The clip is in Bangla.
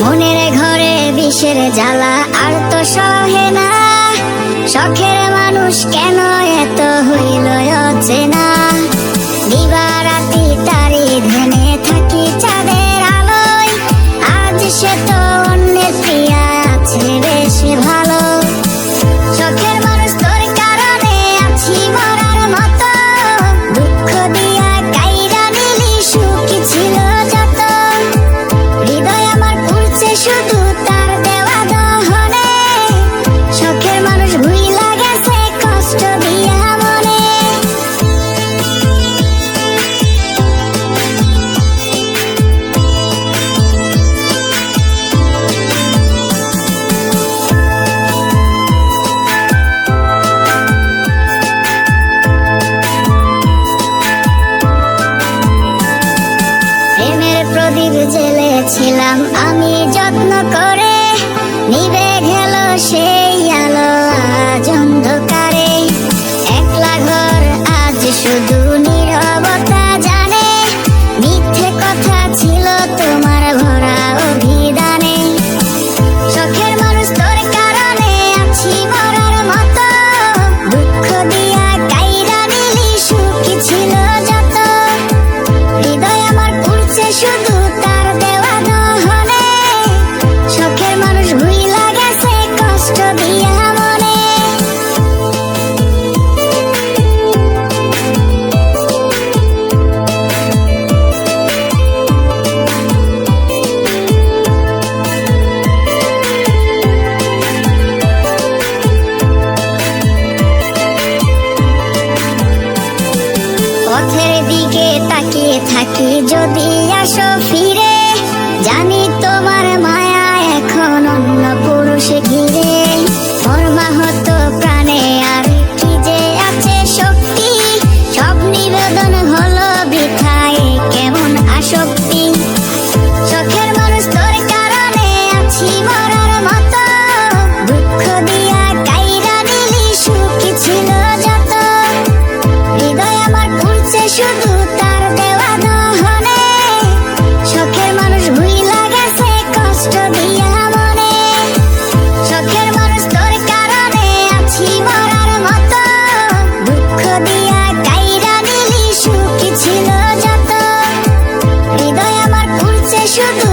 মনের ঘরে বিষের জ্বালা আর তো সহে না। শখের মানুষ কেন এত হইল অচেনা? আমি যত্ন করে নিবে পথের দিকে তাকিয়ে থাকি। যদি আসো ফিরে জানি তোমার মা শুধু তার দেওয়া দহনে। শখের মানুষ ভুইলা গেছে, কষ্ট দিয়া মনে। শখের মানুষ তোর কারণে আছি মরার মতো। দুঃখ দিয়া কাইরা নিলি, সুখী ছিল যত। হৃদয় আমার ঘুরছে শুধু